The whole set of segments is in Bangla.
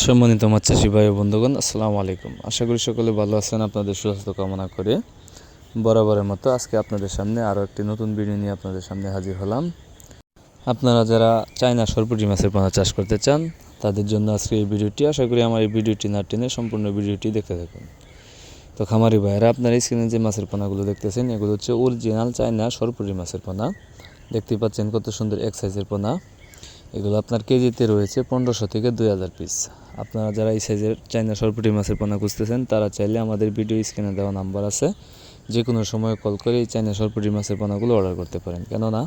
সম্মানিত মাছ চাষি ভাই বন্ধুগণ, আসসালামু আলাইকুম। আশা করি সকলে ভালো আছেন, আপনাদের সুস্বাস্থ্য কামনা করে বরাবরের মতো আজকে আপনাদের সামনে আরও একটি নতুন ভিডিও নিয়ে আপনাদের সামনে হাজির হলাম। আপনারা যারা চায়না সরপুটি মাছের পোনা চাষ করতে চান, তাদের জন্য আজকে এই ভিডিওটি, আশা করি আমার এই ভিডিওটি না টেনে সম্পূর্ণ ভিডিওটি দেখতে থাকুন। তো খামারি ভাইয়েরা, আপনারা স্ক্রিনে যে মাছের পোনাগুলো দেখতেছেন, এগুলো হচ্ছে অরিজিনাল চায়না সরপুরি মাছের পোনা। দেখতেই পাচ্ছেন কত সুন্দর এক সাইজের পোনা। এগুলো আপনার কেজিতে রয়েছে পনেরোশো থেকে দুই হাজার পিস আপনারা যারা এই সাইজের চাইনা সরপুটি মাছের পোনা খুঁজতেছেন, তারা চাইলে আমাদের ভিডিও স্ক্রিনে দেওয়া নাম্বার আছে। যে কোনো সময় কল করে এই চাইনা সরপুটি মাছের পোনাগুলো অর্ডার করতে পারেন। কেননা,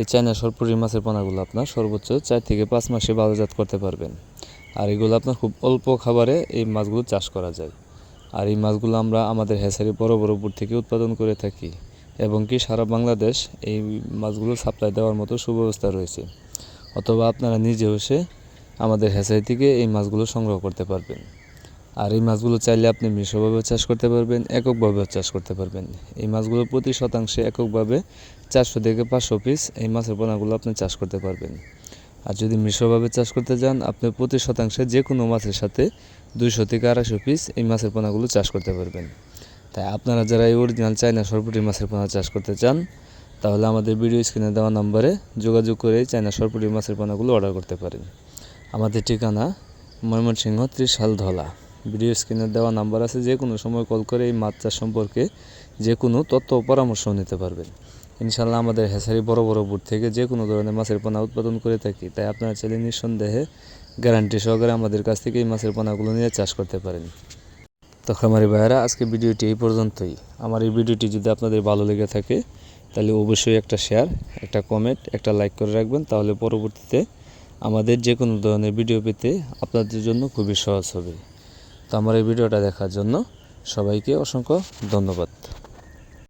এই চাইনা সরপুটি মাছের পোনাগুলো আপনার সর্বোচ্চ চার থেকে পাঁচ মাসে বাজারজাত করতে পারবেন। আর এগুলো আপনার খুব অল্প খাবারে এই মাছগুলো চাষ করা যায়। আর এই মাছগুলো আমরা আমাদের হেসারি বড় বড় বুট থেকে উৎপাদন করে থাকি। এবং কি সারা বাংলাদেশ এই মাছগুলো সাপ্লাই দেওয়ার মতো সুব্যবস্থা রয়েছে। অথবা আপনারা নিজে এসে আমাদের হেসারি থেকে এই মাছগুলো সংগ্রহ করতে পারবেন। আর এই মাছগুলো চাইলে আপনি মিশ্রভাবে চাষ করতে পারবেন, এককভাবেও চাষ করতে পারবেন। এই মাছগুলো প্রতি শতাংশে এককভাবে চারশো থেকে পাঁচশো পিস এই মাছের পোনাগুলো আপনি চাষ করতে পারবেন। আর যদি মিশ্রভাবে চাষ করতে যান, আপনি প্রতি শতাংশে যে কোনো মাছের সাথে দুইশো থেকে আড়াইশো পিস এই মাছের পোনাগুলো চাষ করতে পারবেন। তাই আপনারা যারা এই অরিজিনাল চায়না সরপুটি মাছের পোনা চাষ করতে চান তাহলে আমাদের ভিডিও স্ক্রিনে দেওয়া নম্বরে যোগাযোগ করে চায়না সরপুরি মাছের পোনাগুলো অর্ডার করতে পারেন। আমাদের ঠিকানা ময়মনসিংহ ত্রিশাল ধলা ভিডিও স্ক্রিনে দেওয়া নাম্বার আছে, যে কোনো সময় কল করে এই মাছ চাষ সম্পর্কে যে কোনো তথ্য পরামর্শ নিতে পারবেন। ইনশাল্লাহ আমাদের হেসারি বড় বড় বুট থেকে যে কোনো ধরনের মাছের পোনা উৎপাদন করে থাকি, তাই আপনারা চাইলে নিঃসন্দেহে গ্যারান্টি সহকারে আমাদের কাছ থেকে এই মাছের পোনাগুলো নিয়ে চাষ করতে পারেন। তো খামারি ভাইয়েরা আজকে ভিডিওটি এই পর্যন্তই। আমার এই ভিডিওটি যদি আপনাদের ভালো লেগে থাকে তাহলে অবশ্যই একটা শেয়ার একটা কমেন্ট একটা লাইক করে রাখবেন। তাহলে পরবর্তীতে আমাদের যে কোনো ধরনের ভিডিও পেতে আপনাদের জন্য খুবই সহজ হবে। তো আমার এই ভিডিওটা দেখার জন্য সবাইকে অসংখ্য ধন্যবাদ।